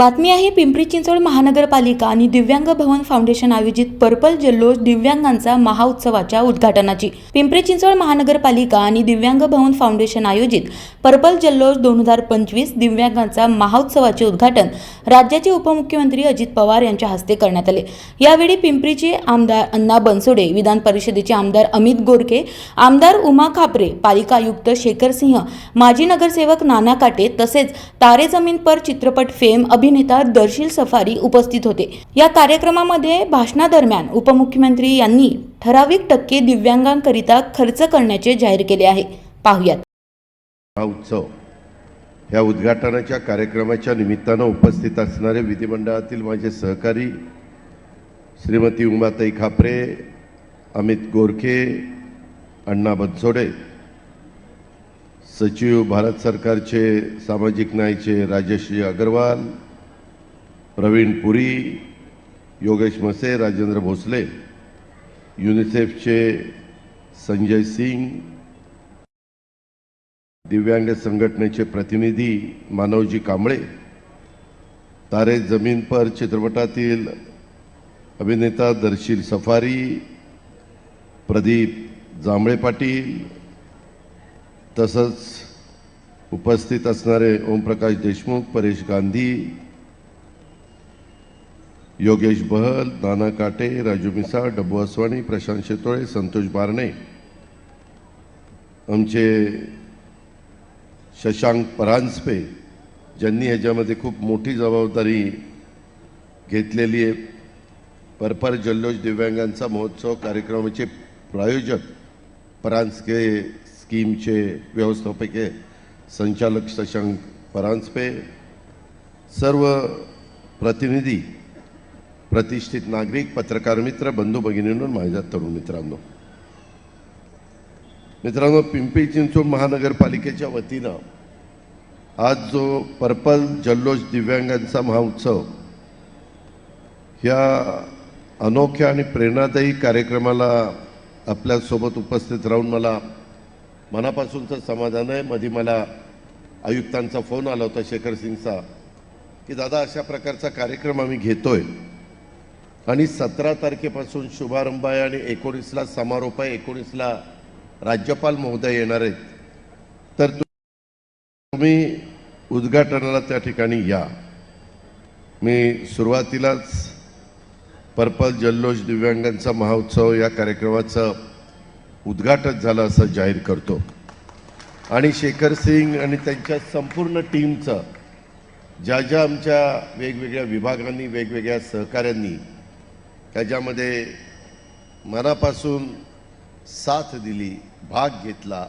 बातमी आहे पिंपरी चिंचवड महानगरपालिका आणि दिव्यांग भवन फाउंडेशन आयोजित पर्पल जल्लोष दिव्यांगांचा महाउत्सवाच्या उद्घाटनाची. पिंपरी चिंचवड महानगरपालिका आणि दिव्यांग भवन फाउंडेशन आयोजित पर्पल जल्लोष दोन हजार पंचवीस दिव्यांगांचा महाउत्सवाचे उद्घाटन राज्याचे उपमुख्यमंत्री अजित पवार यांच्या हस्ते करण्यात आले. यावेळी पिंपरीचे आमदार अण्णा बनसोडे विधान परिषदेचे आमदार अमित गोरखे आमदार उमा खापरे पालिका आयुक्त शेखर सिंह माजी नगरसेवक नाना काटे तसेच तारे जमीन पर चित्रपट फेम अभि अभिनेता दर्शील सफारी उपस्थित होते. या कार्यक्रमामध्ये भाषणादरम्यान उपमुख्यमंत्री यांनी ठराविक टक्के दिव्यांगांकरिता खर्च करण्याचे जाहीर केले आहे. पाहुयात. हा उत्सव ह्या उद्घाटनाच्या कार्यक्रमाच्या निमित्तानं उपस्थित असणारे विधिमंडळातील माझे सहकारी श्रीमती उमाताई खापरे अमित गोरखे अण्णा बनसोडे सचिव भारत सरकारचे सामाजिक न्यायचे राजश्री अग्रवाल प्रवीण पुरी योगेश मसे राजेंद्र भोसले युनिसेफचे संजय सिंग दिव्यांग संघटनेचे प्रतिनिधी मानवजी कांबळे तारे जमीन पर चित्रपटातील अभिनेता दर्शील सफारी प्रदीप जांभळे पाटील तसंच उपस्थित असणारे ओमप्रकाश देशमुख परेश गांधी योगेश बहल नाना काटे राजू मिसाळ डब्बू असवाणी प्रशांत शेतोळे संतोष बारणे. आमचे शशांक परांजपे ज्यांनी ह्याच्यामध्ये खूप मोठी जबाबदारी घेतलेली आहे. परपर जल्लोष दिव्यांगांचा महोत्सव कार्यक्रमाचे प्रायोजक परांजपे स्कीमचे व्यवस्थापकीय संचालक शशांक परांजपे. सर्व प्रतिनिधी प्रतिष्ठित नागरिक पत्रकार मित्र बंधू भगिनींनो माझ्या तरुण मित्रांनो. मित्रांनो पिंपरी चिंचवड महानगरपालिकेच्या वतीनं आज जो पर्पल जल्लोष दिव्यांगांचा महाउत्सव ह्या अनोख्या आणि प्रेरणादायी कार्यक्रमाला आपल्यासोबत उपस्थित राहून मला मनापासूनचं समाधान आहे. मध्ये मला आयुक्तांचा फोन आला होता शेखर सिंगचा की दादा अशा प्रकारचा कार्यक्रम आम्ही घेतो आहे आणि सतरा तारखेपासून शुभारंभ आहे आणि एकोणीसला समारोप आहे. एकोणीसला राज्यपाल महोदय येणार आहेत. तर तुम्ही उद्घाटनाला त्या ठिकाणी या. मी सुरुवातीलाच पर्पल जल्लोष दिव्यांगांचा महोत्सव या कार्यक्रमाचं उद्घाटन झालं असं जाहीर करतो. आणि शेखर सिंग आणि त्यांच्या संपूर्ण टीमचं ज्या ज्या आमच्या वेगवेगळ्या विभागांनी वेगवेगळ्या सहकाऱ्यांनी त्याच्यामध्ये मनापासून साथ दिली भाग घेतला.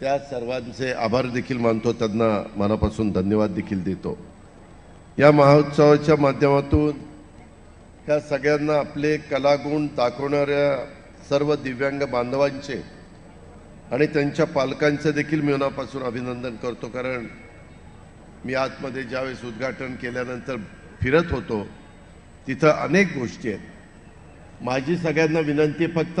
त्या सर्वांचे आभार देखील मानतो त्यांना मनापासून धन्यवाद देखील देतो. या महोत्सवाच्या माध्यमातून ह्या सगळ्यांना आपले कलागुण दाखवणाऱ्या सर्व दिव्यांग बांधवांचे आणि त्यांच्या पालकांचे देखील मी मनापासून अभिनंदन करतो कारण मी आतमध्ये ज्यावेळेस उद्घाटन केल्यानंतर फिरत होतो तिथं अनेक गोष्टी आहेत. माझी सगळ्यांना विनंती फक्त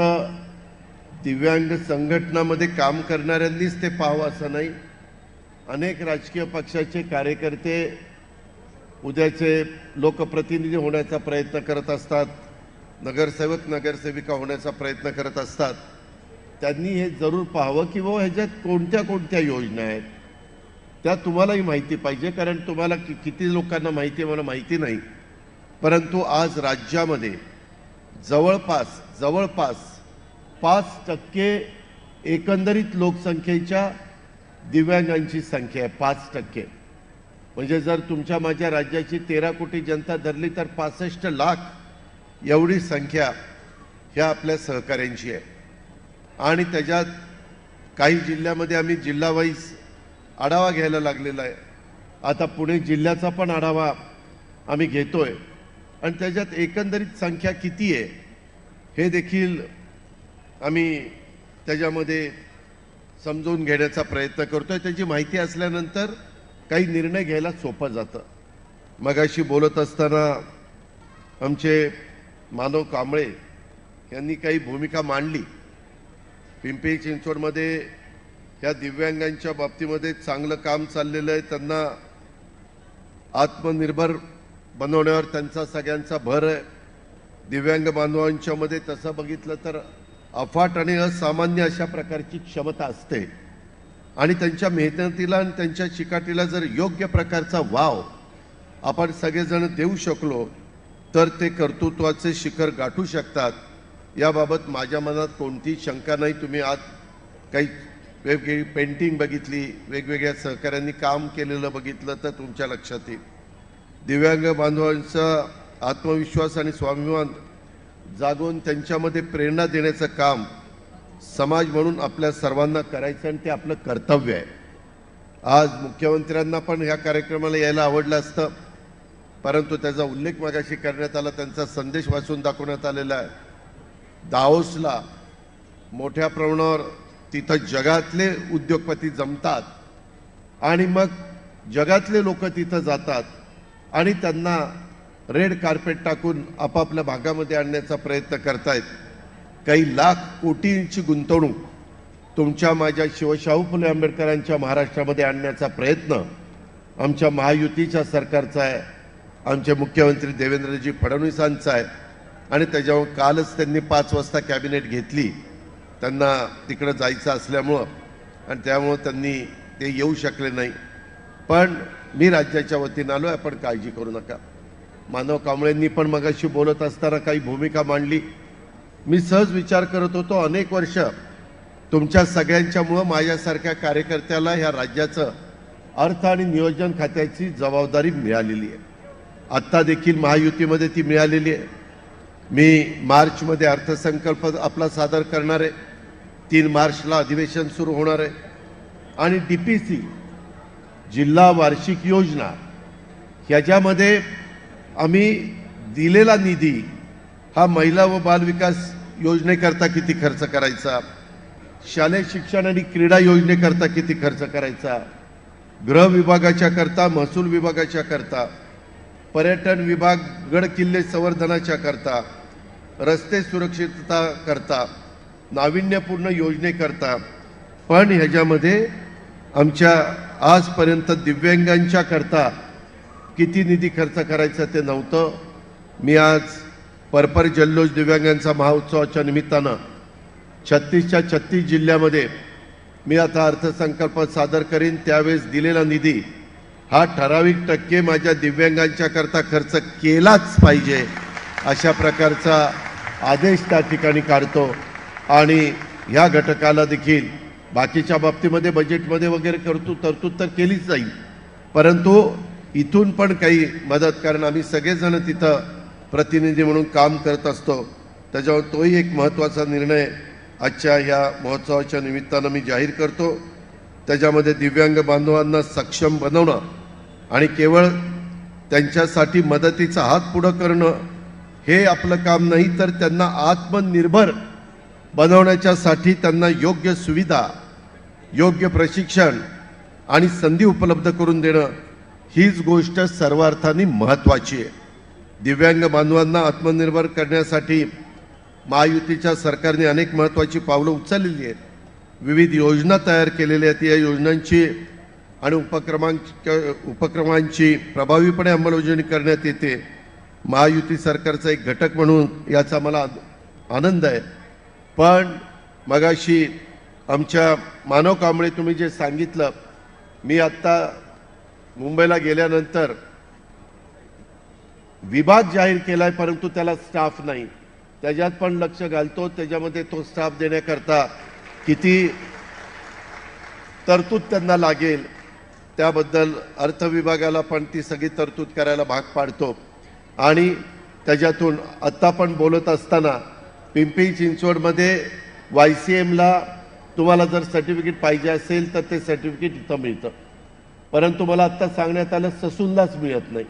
दिव्यांग संघटनामध्ये काम करणाऱ्यांनीच ते पाहावं असं नाही. अनेक राजकीय पक्षाचे कार्यकर्ते उद्याचे लोकप्रतिनिधी होण्याचा प्रयत्न करत असतात नगरसेवक नगरसेविका होण्याचा प्रयत्न करत असतात. त्यांनी हे जरूर पाहावं की व ह्याच्यात कोणत्या कोणत्या योजना आहेत? त्या तुम्हालाही माहिती पाहिजे कारण तुम्हाला कि किती लोकांना माहिती आहे मला माहिती नाही. परंतु आज राज्यामध्ये जवळपास जवळपास पाच टक्के एकंदरीत लोकसंख्येच्या दिव्यांगांची संख्या आहे पाच टक्के. म्हणजे जर तुमच्या माझ्या राज्याची तेरा कोटी जनता धरली तर पासष्ट लाख एवढी संख्या ह्या आपल्या सहकाऱ्यांची आहे. आणि त्याच्यात काही जिल्ह्यामध्ये आम्ही जिल्हावाईज आढावा घ्यायला लागलेला आहे. आता पुणे जिल्ह्याचा पण आढावा आम्ही घेतो आहे आणि त्याच्यात एकंदरीत संख्या किती आहे हे देखील आम्ही त्याच्यामध्ये समजून घेण्याचा प्रयत्न करतोय. त्याची माहिती असल्यानंतर काही निर्णय घ्यायला सोपं जातं. मगाशी बोलत असताना आमचे मानव कांबळे यांनी काही भूमिका मांडली. पिंपरी चिंचवडमध्ये ह्या दिव्यांगांच्या बाबतीमध्ये चांगलं काम चाललेलं आहे. त्यांना आत्मनिर्भर बनवण्यावर त्यांचा सगळ्यांचा भर आहे. दिव्यांग बांधवांच्या मध्ये तसं बघितलं तर अफाट आणि असामान्य अशा प्रकारची क्षमता असते. आणि त्यांच्या मेहनतीला आणि त्यांच्या चिकाटीला जर योग्य प्रकारचा वाव आपण सगळेजण देऊ शकलो तर ते कर्तृत्वाचे शिखर गाठू शकतात. याबाबत माझ्या मनात कोणतीही शंका नाही. तुम्ही आज काही वेगवेगळी पेंटिंग बघितली वेगवेगळ्या सहकाऱ्यांनी काम केलेलं बघितलं तर तुमच्या लक्षात येईल. दिव्यांग बांधवांचा आत्मविश्वास आणि स्वाभिमान जागून त्यांच्यामध्ये प्रेरणा देण्याचं काम समाज म्हणून आपल्या सर्वांना करायचं आणि ते आपलं कर्तव्य आहे. आज मुख्यमंत्र्यांना पण ह्या कार्यक्रमाला यायला आवडलं असतं परंतु त्याचा उल्लेख मागाशी करण्यात आला त्यांचा संदेश वाचून दाखवण्यात आलेला आहे. दाओसला मोठ्या प्रमाणावर तिथं जगातले उद्योगपती जमतात आणि मग जगातले लोक तिथं जातात. आणि त्यांना रेड कार्पेट टाकून आपापल्या भागामध्ये आणण्याचा प्रयत्न करतायत. काही लाख कोटींची गुंतवणूक तुमच्या माझ्या शिवशाहू फुले आंबेडकरांच्या महाराष्ट्रामध्ये आणण्याचा प्रयत्न आमच्या महायुतीच्या सरकारचा आहे आमचे मुख्यमंत्री देवेंद्रजी फडणवीसांचा आहे. आणि त्याच्यावर कालच त्यांनी पाच वाजता कॅबिनेट घेतली. त्यांना तिकडं जायचं असल्यामुळं आणि त्यामुळं त्यांनी ते येऊ शकले नाही. पण मी राज्याच्या वतीनं आलो आहे आपण काळजी करू नका. मानव कांबळेंनी पण मगाशी बोलत असताना काही भूमिका मांडली. मी सहज विचार करत होतो अनेक वर्ष तुमच्या सगळ्यांच्यामुळं माझ्यासारख्या कार्यकर्त्याला ह्या राज्याचं अर्थ आणि नियोजन खात्याची जबाबदारी मिळालेली आहे. आत्ता देखील महायुतीमध्ये ती मिळालेली आहे. मी मार्चमध्ये अर्थसंकल्प आपला सादर करणार आहे. तीन मार्चला अधिवेशन सुरू होणार आहे. आणि डी पी सी जिल्हा वार्षिक योजना. ह्याच्यामध्ये आम्ही दिलेला निधी हा महिला व बालविकास योजनेकरता किती खर्च करायचा? शालेय शिक्षण आणि क्रीडा योजनेकरता किती खर्च करायचा? गृह विभागाच्या करता महसूल विभागाच्या करता पर्यटन विभाग गड किल्ले संवर्धनाच्या करता रस्ते सुरक्षितता करता नाविन्यपूर्ण योजनेकरता. पण ह्याच्यामध्ये आमच्या आजपर्यंत दिव्यांगांच्या करता किती निधी खर्च करायचा ते नव्हतं. मी आज परपर जल्लोष दिव्यांगांचा महोत्सवाच्या निमित्तानं छत्तीसच्या छत्तीस जिल्ह्यामध्ये मी आता अर्थसंकल्प सादर करीन. त्यावेळेस दिलेला निधी हा ठराविक टक्के माझ्या दिव्यांगांच्या करता खर्च केलाच पाहिजे अशा प्रकारचा आदेश त्या ठिकाणी काढतो. आणि ह्या घटकाला देखील बाकीच्या बाबतीमध्ये बजेटमध्ये वगैरे करतो तरतूद तर केलीच जाईल. परंतु इथून पण काही मदत कारण आम्ही सगळेजण तिथं प्रतिनिधी म्हणून काम करत असतो. त्याच्यावर तोही एक महत्त्वाचा निर्णय आजच्या ह्या महोत्सवाच्या निमित्तानं मी जाहीर करतो. त्याच्यामध्ये दिव्यांग बांधवांना सक्षम बनवणं आणि केवळ त्यांच्यासाठी मदतीचा हात पुढं करणं हे आपलं काम नाही तर त्यांना आत्मनिर्भर बनवण्याच्यासाठी त्यांना योग्य सुविधा योग्य प्रशिक्षण आणि संधी उपलब्ध करून देणं हीच गोष्ट सर्वार्थाने महत्त्वाची आहे. दिव्यांग बांधवांना आत्मनिर्भर करण्यासाठी महायुतीच्या सरकारने अनेक महत्त्वाची पावलं उचललेली आहेत. विविध योजना तयार केलेल्या आहेत. या योजनांची आणि उपक्रमांक उपक्रमांची प्रभावीपणे अंमलबजावणी करण्यात येते. महायुती सरकारचा एक घटक म्हणून याचा मला आनंद आहे. पण मगाशी आमच्या मानव कांबळे तुम्ही जे सांगितलं मी आत्ता मुंबईला गेल्यानंतर विभाग जाहीर केला आहे परंतु त्याला स्टाफ नाही. त्याच्यात पण लक्ष घालतो त्याच्यामध्ये तो स्टाफ देण्याकरता किती तरतूद त्यांना लागेल त्याबद्दल अर्थ विभागाला पण ती सगळी तरतूद करायला भाग पाडतो. आणि त्याच्यातून आत्ता पण बोलत असताना पिंपरी चिंचवडमध्ये वाय सी एमला तुम्हाला जर सर्टिफिकेट पाहिजे असेल तर ते सर्टिफिकेट इथं मिळतं. परंतु मला आत्ता सांगण्यात आलं ससूनलाच मिळत नाही.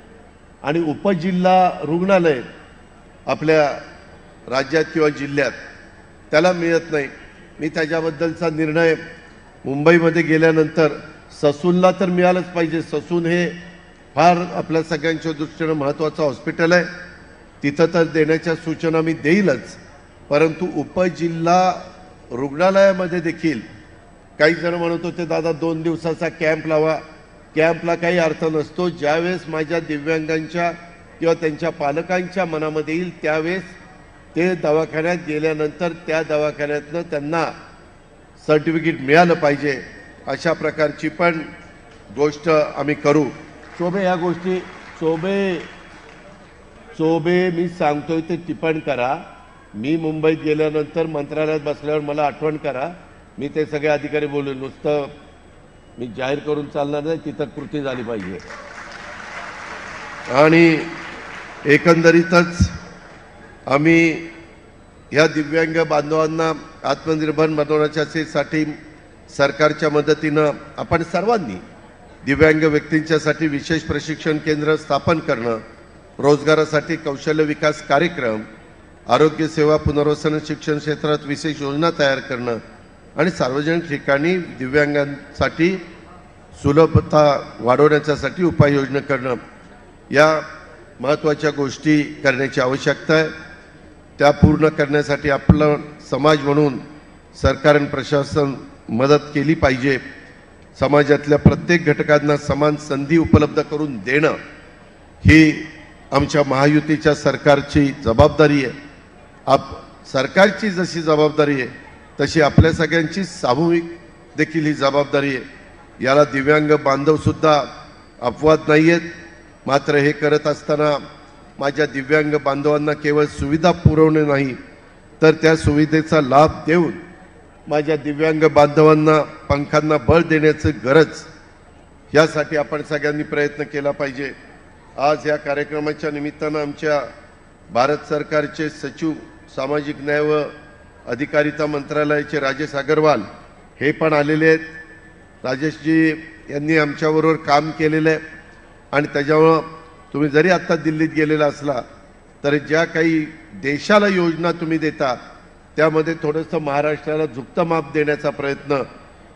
आणि उपजिल्हा रुग्णालय आपल्या राज्यात किंवा जिल्ह्यात त्याला मिळत नाही. मी त्याच्याबद्दलचा निर्णय मुंबईमध्ये गेल्यानंतर ससूनला तर मिळालंच पाहिजे. ससून हे फार आपल्या सगळ्यांच्या दृष्टीनं महत्त्वाचं हॉस्पिटल आहे. तिथं तर देण्याच्या सूचना मी देईलच. परंतु उपजिल्हा रुग्णालयामध्ये देखील काही जण म्हणत होते दादा दोन दिवसाचा कॅम्प लावा. कॅम्पला काही अर्थ नसतो. ज्यावेळेस माझ्या दिव्यांगांच्या किंवा त्यांच्या पालकांच्या मनामध्ये येईल त्यावेळेस ते दवाखान्यात गेल्यानंतर त्या दवाखान्यातनं त्यांना सर्टिफिकेट मिळालं पाहिजे अशा प्रकारची पण गोष्ट आम्ही करू. शोभे ह्या गोष्टी शोभे चोबे मी सांगतोय ते टिपण करा. मी मुंबईत गेल्यानंतर मंत्रालयात बसल्यावर मला आठवण करा. मी ते सगळे अधिकारी बोललो नुसतं मी जाहीर करून चालणार नाही तिथं कृती झाली पाहिजे. आणि एकंदरीतच आम्ही ह्या दिव्यांग बांधवांना आत्मनिर्भर बनवण्याच्या साठी सरकारच्या मदतीनं आपण सर्वांनी दिव्यांग व्यक्तींच्यासाठी विशेष प्रशिक्षण केंद्र स्थापन करणं रोजगारासाठी कौशल्य विकास कार्यक्रम आरोग्य सेवा पुनर्वसन शिक्षण क्षेत्रात विशेष योजना तयार करणं आणि सार्वजनिक ठिकाणी दिव्यांगांसाठी सुलभता वाढवण्याच्यासाठी उपाययोजना करणं या महत्त्वाच्या गोष्टी करण्याची आवश्यकता आहे. त्या पूर्ण करण्यासाठी आपलं समाज म्हणून सरकार आणि प्रशासन मदत केली पाहिजे. समाजातल्या प्रत्येक घटकांना समान संधी उपलब्ध करून देणं ही आमच्या महायुतीच्या सरकारची जबाबदारी आहे. आप सरकारची जशी जबाबदारी आहे तशी आपल्या सगळ्यांची सामूहिक देखील ही जबाबदारी आहे. याला दिव्यांग बांधवसुद्धा अपवाद नाही आहेत मात्र हे करत असताना माझ्या दिव्यांग बांधवांना केवळ सुविधा पुरवणे नाही तर त्या सुविधेचा लाभ देऊन माझ्या दिव्यांग बांधवांना पंखांना बळ देण्याचं गरज यासाठी आपण सगळ्यांनी प्रयत्न केला पाहिजे. आज या कार्यक्रमाच्या निमित्तानं आमच्या भारत सरकारचे सचिव सामाजिक न्याय व अधिकारिता मंत्रालयाचे राजेश अगरवाल हे पण आलेले आहेत. राजेशजी यांनी आमच्याबरोबर काम केलेलं आहे. आणि त्याच्यामुळं तुम्ही जरी आत्ता दिल्लीत गेलेला असला तरी ज्या काही देशाला योजना तुम्ही देता त्यामध्ये थोडंसं महाराष्ट्राला झुकतं माप देण्याचा प्रयत्न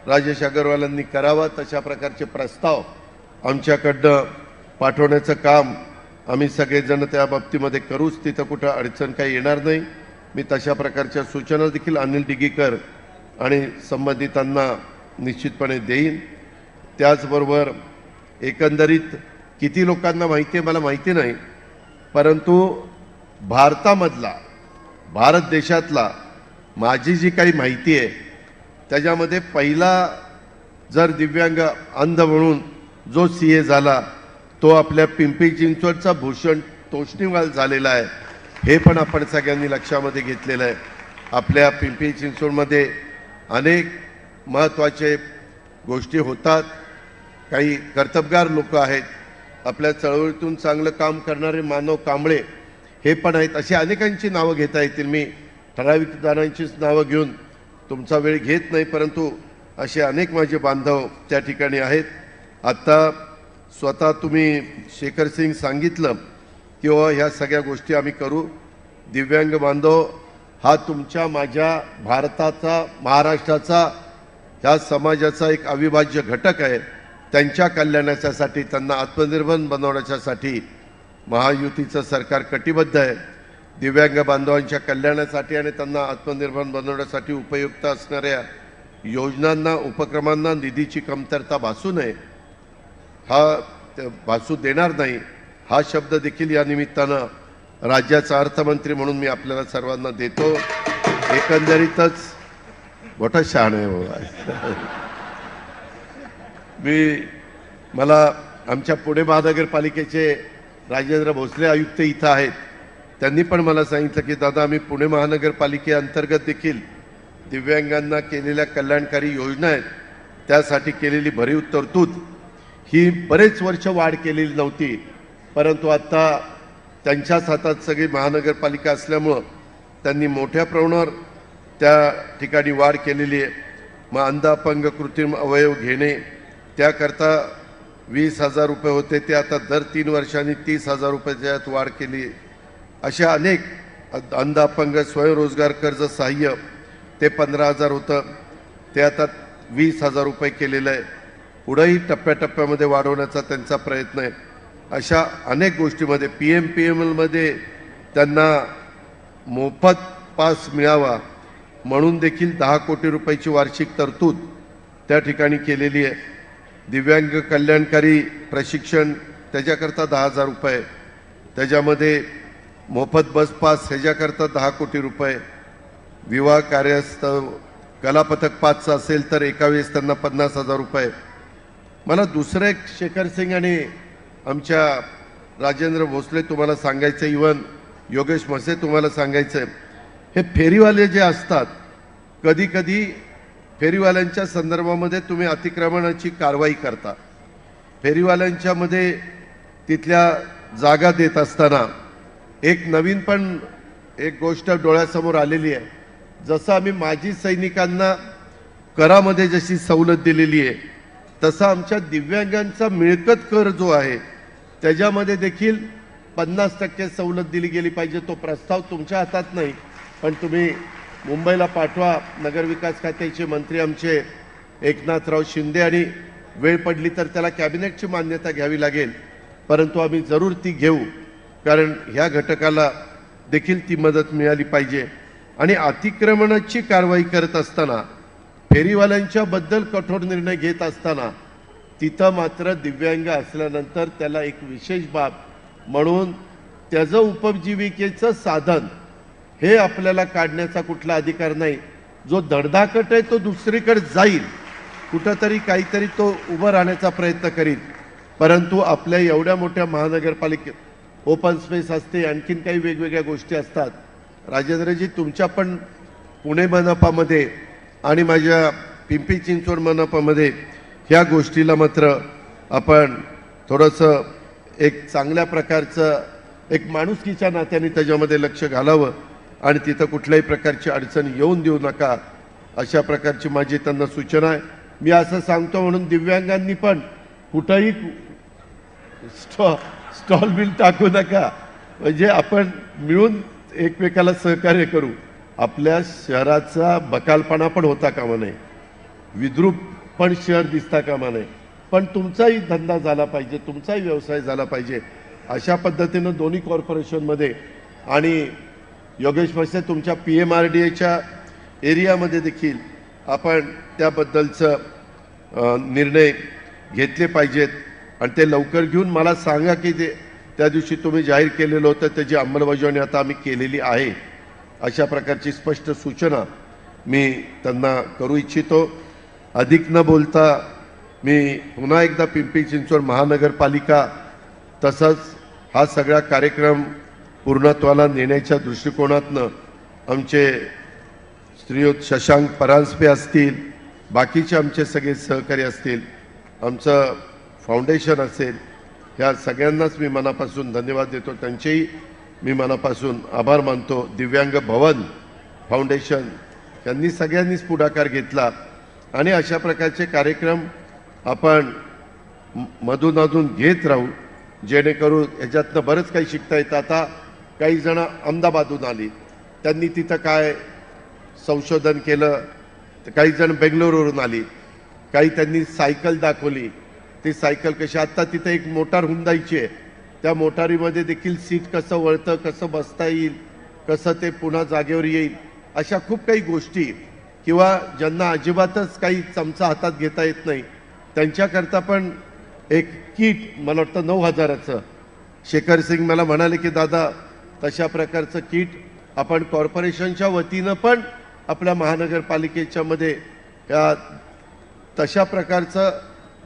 राजेश अगरवालांनी करावा तशा प्रकारचे प्रस्ताव आमच्याकडनं पाठवण्याचं काम आम्ही सगळेजण त्या बाबतीमध्ये करूच. तिथं कुठं अडचण काही येणार नाही. मी तशा प्रकारच्या सूचना देखील अनिल डिगीकर आणि संबंधितांना निश्चितपणे देईन. त्याचबरोबर एकंदरीत किती लोकांना माहिती आहे मला माहिती नाही परंतु भारतामधला भारत देशातला माझी जी काही माहिती आहे त्याच्यामध्ये पहिला जर दिव्यांग अंध म्हणून जो सी ए झाला तो आपल्या पिंपरी चिंचवडचा भूषण तोष्णीवाल झालेला आहे. हे पण आपण सगळ्यांनी लक्षामध्ये घेतलेलं आहे. आपल्या पिंपरी चिंचवडमध्ये अनेक महत्त्वाचे गोष्टी होतात. काही कर्तबगार लोक आहेत. आपल्या चळवळीतून चांगलं काम करणारे मानव कांबळे हे पण आहेत. अशी अनेकांची नावं घेता येतील. मी ठराविक जणांचीच नावं घेऊन तुमचा वेळ घेत नाही परंतु असे अनेक माझे बांधव त्या ठिकाणी आहेत. आत्ता स्वतः तुम्ही शेखर सिंग सांगितलं किंवा ह्या सगळ्या गोष्टी आम्ही करू. दिव्यांग बांधव हा तुमच्या माझ्या भारताचा महाराष्ट्राचा ह्या समाजाचा एक अविभाज्य घटक आहे. त्यांच्या कल्याणाच्यासाठी त्यांना आत्मनिर्भर बनवण्याच्यासाठी महायुतीचं सरकार कटिबद्ध आहे. दिव्यांग बांधवांच्या कल्याणासाठी आणि त्यांना आत्मनिर्भर बनवण्यासाठी उपयुक्त असणाऱ्या योजनांना उपक्रमांना निधीची कमतरता भासू नये. हा भासू देणार नाही. हा शब्द देखील या निमित्तानं राज्याचा अर्थमंत्री म्हणून मी आपल्याला सर्वांना देतो. एकंदरीतच मोठा शहाण आहे बाबा. मी मला आमच्या पुणे महानगरपालिकेचे राजेंद्र भोसले आयुक्त इथं आहेत. त्यांनी पण मला सांगितलं की दादा आम्ही पुणे महानगरपालिकेअंतर्गत देखील दिव्यांगांना केलेल्या कल्याणकारी योजना आहेत. त्यासाठी केलेली भरीव तरतूद ही बरेच वर्ष वाढ केलेली नव्हती. परंतु आत्ता त्यांच्याच हातात सगळी महानगरपालिका असल्यामुळं त्यांनी मोठ्या प्रमाणावर त्या ठिकाणी वाढ केलेली आहे. मग अंध अपंग कृत्रिम अवयव घेणे त्याकरता वीस हजार रुपये होते ते आता दर तीन वर्षांनी तीस हजार रुपयाच्यात वाढ केली अशा अनेक अंधापंग अंध अपंग स्वयंरोजगार कर्ज सहाय्य ते पंधरा हजार होतं ते आता वीस हजार रुपये केलेलं आहे. पुढंही टप्प्याटप्प्यामध्ये वाढवण्याचा त्यांचा प्रयत्न आहे. अशा अनेक गोष्टीमध्ये पी एम पी एम एलमध्ये त्यांना मोफत पास मिळावा म्हणून देखील दहा कोटी रुपयाची वार्षिक तरतूद त्या ठिकाणी केलेली आहे. दिव्यांग कल्याणकारी प्रशिक्षण त्याच्याकरता दहा हजार रुपये त्याच्यामध्ये मोफत बस पास ह्याच्याकरता दहा कोटी रुपये विवाह कार्यस्थळ कलापथक पाचचं असेल तर एका वेळेस त्यांना पन्नास हजार रुपये. मला दुसरं एक शेखर सिंग आणि आमच्या राजेंद्र भोसले तुम्हाला सांगायचं इवन योगेश म्हसे तुम्हाला सांगायचं हे फेरीवाले जे असतात कधी कधी फेरीवाल्यांच्या संदर्भामध्ये तुम्ही अतिक्रमणाची कारवाई करता. फेरीवाल्यांच्यामध्ये तिथल्या जागा देत असताना एक नवीन पण एक गोष्ट डोळ्यासमोर आलेली आहे. जसं आम्ही माजी सैनिकांना करामध्ये जशी सवलत दिलेली आहे तसा आमच्या दिव्यांगांचा मिळकत कर जो आहे त्याच्यामध्ये देखील पन्नास टक्के सवलत दिली गेली पाहिजे. तो प्रस्ताव तुमच्या हातात नाही. पण तुम्ही मुंबईला पाठवा. नगरविकास खात्याचे मंत्री आमचे एकनाथराव शिंदे आणि वेळ पडली तर त्याला कॅबिनेटची मान्यता घ्यावी लागेल. परंतु आम्ही जरूर ती घेऊ. कारण ह्या घटकाला देखील ती मदत मिळाली पाहिजे. आणि अतिक्रमणाची कारवाई करत असताना फेरीवाल्यांच्या बद्दल कठोर निर्णय घेत असताना तिथं मात्र दिव्यांग असल्यानंतर त्याला एक विशेष बाब म्हणून त्याचं उपजीविकेचं साधन हे आपल्याला काढण्याचा कुठला अधिकार नाही. जो धडधाकट आहे तो दुसरीकडे जाईल. कुठंतरी काहीतरी तो उभं राहण्याचा प्रयत्न करील. परंतु आपल्या एवढ्या मोठ्या महानगरपालिकेत ओपन स्पेस असते आणखीन काही वेगवेगळ्या गोष्टी असतात. राजेंद्रजी तुमच्या पण पुणे मनपामध्ये आणि माझ्या पिंपरी चिंचवड मनपामध्ये ह्या गोष्टीला मात्र आपण थोडंसं एक चांगल्या प्रकारचं एक माणुसकीच्या नात्याने त्याच्यामध्ये लक्ष घालावं आणि तिथं कुठल्याही प्रकारची अडचण येऊन देऊ नका अशा प्रकारची माझी त्यांना सूचना आहे. मी असं सांगतो म्हणून दिव्यांगांनी पण कुठंही स्टॉ स्टॉल बिल टाकू नका. म्हणजे आपण मिळून एकमेकाला सहकार्य करू. आपल्या शहराचा बकालपणा पण होता कामा नये. विद्रूप पण शहर दिसता कामा नये. पण तुमचाही धंदा झाला पाहिजे तुमचाही व्यवसाय झाला पाहिजे. अशा पद्धतीनं दोन्ही कॉर्पोरेशनमध्ये आणि योगेश मसे तुमच्या पी एम आर डी एच्या एरियामध्ये देखील आपण त्याबद्दलचं निर्णय घेतले पाहिजेत. आणि ते लवकर घेऊन मला सांगा की ते त्या दिवशी तुम्ही जाहीर केलेलं होतं त्याची अंमलबजावणी आता आम्ही केलेली आहे. अशा प्रकारची स्पष्ट सूचना मी त्यांना करू इच्छितो. अधिक न बोलता मी पुन्हा एकदा पिंपरी चिंचवड महानगरपालिका तसंच हा सगळा कार्यक्रम पूर्णत्वाला नेण्याच्या दृष्टिकोनातनं आमचे श्रीयुत शशांक परांजपे असतील बाकीचे आमचे सगळे सहकारी असतील आमचं फाउंडेशन असेल ह्या सगळ्यांनाच मी मनापासून धन्यवाद देतो. त्यांचेही मी मनापासून आभार मानतो. दिव्यांग भवन फाउंडेशन यांनी सगळ्यांनीच पुढाकार घेतला. आणि अशा प्रकारचे कार्यक्रम आपण मधूनमधून मधून अधून घेत राहू जेणेकरून ह्याच्यातनं बरंच काही शिकता येतं. आता काही जण अहमदाबादहून आली. त्यांनी तिथं काय संशोधन केलं? तर काही जण बेंगलोरवरून आली. काही त्यांनी सायकल दाखवली. ती सायकल कशी? आत्ता तिथं एक मोटार हुंदायची आहे. त्या मोटारीमध्ये देखील सीट कसं वळतं कसं बसता येईल कसं ते पुन्हा जागेवर येईल? अशा खूप काही गोष्टी किंवा ज्यांना अजिबातच काही चमचा हातात घेता येत नाही त्यांच्याकरता पण एक किट मला वाटतं नऊ हजाराचं. शेखर सिंग मला म्हणाले की दादा तशा प्रकारचं किट आपण कॉर्पोरेशनच्या वतीनं पण आपल्या महानगरपालिकेच्या मध्ये या तशा प्रकारचं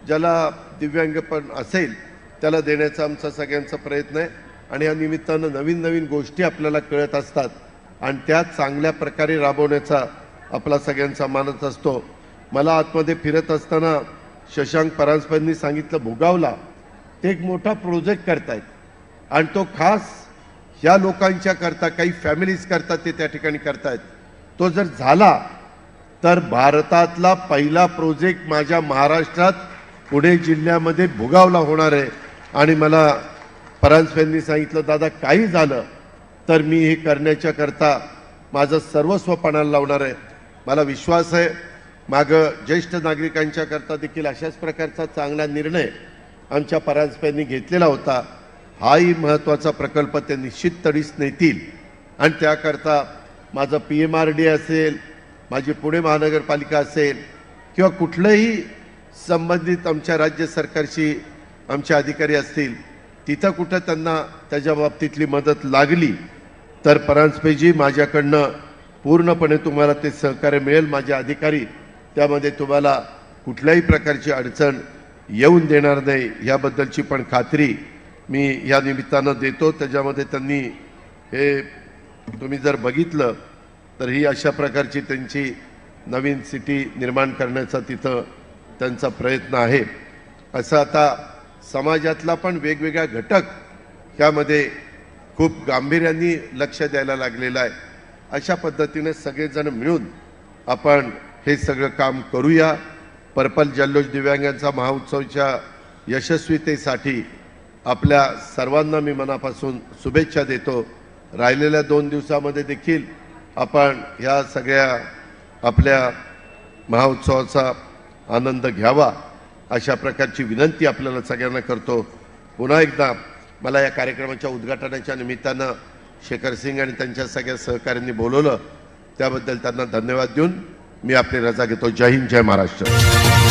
ज्याला दिव्यांग पण असेल त्याला देण्याचा आमचा सगळ्यांचा प्रयत्न आहे आणि या निमित्तानं नवीन नवीन गोष्टी आपल्याला कळत असतात आणि त्या चांगल्या प्रकारे राबवण्याचा आपला सगळ्यांचा मानत असतो. मला आतमध्ये फिरत असताना शशांक परांजपेंनी सांगितलं भुगावला. ते एक मोठा प्रोजेक्ट करतायत. आणि तो खास ह्या लोकांच्या करता काही फॅमिलीज करतात ते त्या ठिकाणी करतायत. तो जर झाला तर भारतातला पहिला प्रोजेक्ट माझ्या महाराष्ट्रात पुणे जिल्ह्यामध्ये भुगावला होणार आहे. आणि मला परांजपेंनी सांगितलं दादा काही झालं तर मी हे करण्याच्या करता माझं सर्वस्व पणाला लावणार आहे. मला विश्वास आहे मागं ज्येष्ठ नागरिकांच्या करता देखील अशाच प्रकारचा चांगला निर्णय आमच्या परांजपेंनी घेतलेला होता. हाही महत्त्वाचा प्रकल्प ते निश्चित तडीस नेतील. आणि त्याकरता माझं पी एम आर डी असेल माझी पुणे महानगरपालिका असेल किंवा कुठलंही संबंधित आमच्या राज्य सरकारशी आमचे अधिकारी असतील तिथं कुठं त्यांना त्याच्या बाबतीतली मदत लागली तर परांजपेजी माझ्याकडनं पूर्णपणे तुम्हाला ते सहकार्य मिळेल माझे अधिकारी. त्यामध्ये तुम्हाला कुठल्याही प्रकारची अडचण येऊन देणार नाही याबद्दलची पण खात्री मी या निमित्तानं देतो. त्याच्यामध्ये त्यांनी हे तुम्ही जर बघितलं तर ही अशा प्रकारची त्यांची नवीन सिटी निर्माण करण्याचा तिथं त्यांचा प्रयत्न आहे. असं आता समाजातला पण वेगवेगळा घटक यामध्ये खूप गांभीर्याने लक्ष द्यायला लागलेलं आहे. अशा पद्धतीने सगळेजण मिळून आपण हे सगळं काम करूया. पर्पल जल्लोष दिव्यांगांचा महोत्सवच्या यशस्वीतेसाठी आपल्या सर्वांना मी मनापासून शुभेच्छा देतो. राहिलेल्या दोन दिवसामध्ये देखील आपण ह्या सगळ्या आपल्या महोत्सवाचा आनंद घ्यावा अशा प्रकारची विनंती आपल्याला सगळ्यांना करतो. पुन्हा एकदा मला या कार्यक्रमाच्या उद्घाटनाच्या निमित्तानं शेखर सिंग आणि त्यांच्या सगळ्या सहकाऱ्यांनी बोलवलं. त्याबद्दल त्यांना धन्यवाद देऊन मी आपली रजा घेतो. जय हिंद जय महाराष्ट्र.